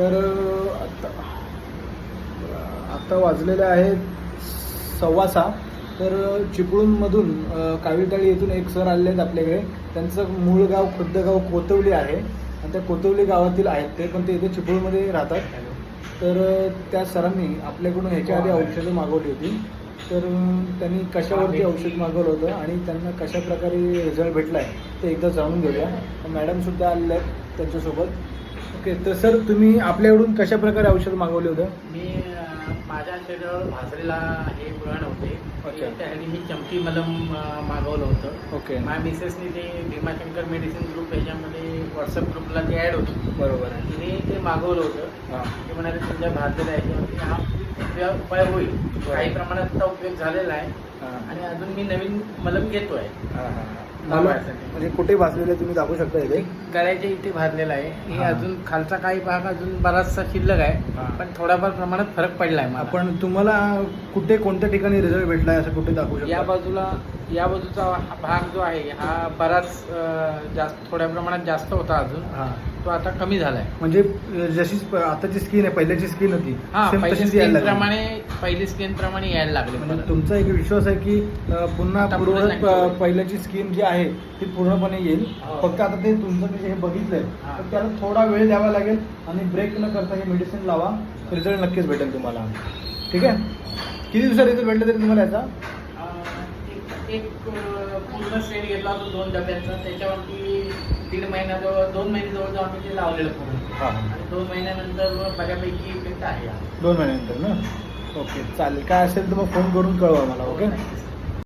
तर आत्ता आता आता वाजलेले आहेत सव्वा सहा. तर चिपळूणमधून अ, येथून एक सर आले आहेत आपल्याकडे. त्यांचं मूळ गाव खुद्द गाव कोतवली आहे. आणि त्या कोतवली गावातील आहेत ते पण ते इथे चिपळूणमध्ये राहतात. तर त्या सरांनी आपल्याकडून ह्याच्या आधी औषधं मागवली होती. तर त्यांनी कशावरती औषध मागवलं होतं आणि त्यांना कशा प्रकारे रिझल्ट भेटला आहे ते एकदा जाणून घेऊया. मॅडमसुद्धा आलेल्या आहेत त्यांच्यासोबत. ओके तर सर तुम्ही आपल्याकडून कशा प्रकारे औषध मागवले होतं? मी माझ्या शरीरावर भाजलेला हे व्रण होते. त्यासाठी मी चमकी मलम मागवलं होतं. ओके. माझ्या मिसेसनी ते भीमाशंकर मेडिसिन ग्रुप याच्यामध्ये व्हॉट्सअप ग्रुपला ते ॲड होती. बरोबर. आहे तिने ते मागवलं होतं. हां. ते म्हणाले तुमच्या भाजलेल्या याच्यावरती हा उपाय होईल. काही प्रमाणात त्याचा उपयोग झालेला आहे. आणि अजून मी नवीन मलम घेतोय. हां, हां. मला म्हणजे कुठे भाजलेले तुम्ही दाखवू शकता इथे? गळ्याच्या इथे भाजलेला आहे. हे. अजून खालचा काही भाग अजून बराचसा शिल्लक. आहे. पण थोडाफार प्रमाणात फरक पडला आहे मला. आपण तुम्हाला कुठे कोणत्या ठिकाणी रिझल्ट भेटलाय असं कुठे दाखवू या बाजूला या बाजूचा हा भाग जो आहे हा बराच जास्त थोड्या प्रमाणात जास्त होता अजून हां तो आता कमी झालाय म्हणजे जशी आताची स्किन आहे पहिल्याची स्किन होती हा same पहिली तशीच यायला स्किन लागली. प्रमाणे पहिली स्किन प्रमाणे यायला लागले म्हणजे परत. तुमचा एक विश्वास आहे की अं, पुन्हा आता प-. पहिल्याची स्किन जी आहे ती पूर्णपणे येईल हो. फक्त आता ते तुमचं जे हे बघितलंय हा. तर त्याला थोडा वेळ द्यावा लागेल आणि ब्रेक न करता हे मेडिसिन लावा रिझल्ट नक्कीच भेटेल तुम्हाला ठीक आहे किती दिवसात रिझल्ट भेटले तरी तुम्हाला याचा एक- पूर्ण सेट घेतला होता दोन डब्यांचा. त्याच्यावरती दीड महिना जवळ दोन महिने जवळ जवळ आम्ही ते लावलेलं पूर्ण. हां. आणि दोन महिन्यानंतर बऱ्यापैकी इफेक्ट आहे. हा. दोन महिन्यानंतर ना? ओके चालेल. काय असेल तर मग फोन करून कळवा मला ओके?